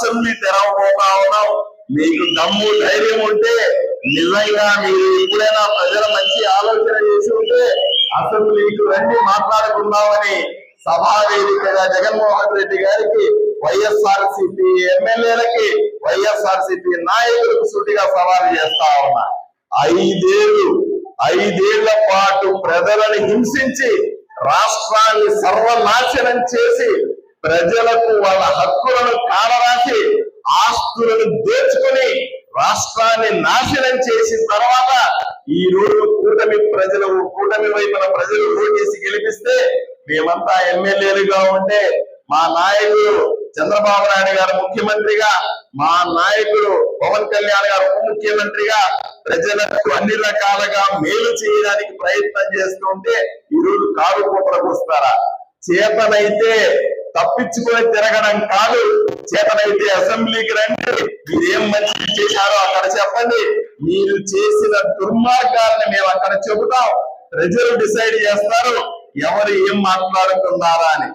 Assembly తెరవబోతా ఉన్నాం మీకు దమ్ము ధైర్యం ఉంటే నిజంగా మీరు ఎప్పుడైనా ప్రజల మంచి ఆలోచన చేసి ఉంటే అసెంబ్లీకి రండి మాట్లాడుకుందామని సభా వేదికగా జగన్మోహన్ రెడ్డి గారికి వైఎస్ఆర్ సిపి ఎమ్మెల్యేలకి వైఎస్ఆర్ సిపి నాయకులకు సుటిగా సవాల్ చేస్తా ఉన్నా. ఐదేళ్ళు ఐదేళ్ళ పాటు ప్రజలను హింసించి రాష్ట్రాన్ని సర్వనాశనం చేసి ప్రజలకు వాళ్ళ హక్కులను తెచ్చుకొని రాష్ట్రాన్ని నాశనం చేసిన తర్వాత ఈ రోజు కూటమి ప్రజలు కూటమి వైపున ప్రజలు ఓటేసి గెలిపిస్తే మేమంతా ఎమ్మెల్యేలుగా ఉంటే మా నాయకుడు చంద్రబాబు నాయుడు గారు ముఖ్యమంత్రిగా మా నాయకుడు పవన్ కళ్యాణ్ గారు ఉప ముఖ్యమంత్రిగా ప్రజలకు అన్ని రకాలుగా మేలు చేయడానికి ప్రయత్నం చేస్తుంటే ఈరోజు కారు కూపలకు వస్తారా? చేతనైతే తప్పించుకొని తిరగడం కాదు. చేతనైతే అసెంబ్లీకి రండి. మీరేం మంచి చేశారో అక్కడ చెప్పండి. మీరు చేసిన దుర్మార్గాలను మేము అక్కడ చెబుతాం. ప్రజలు డిసైడ్ చేస్తారు. ఎవరు ఏం మాట్లాడుతున్నారా అని.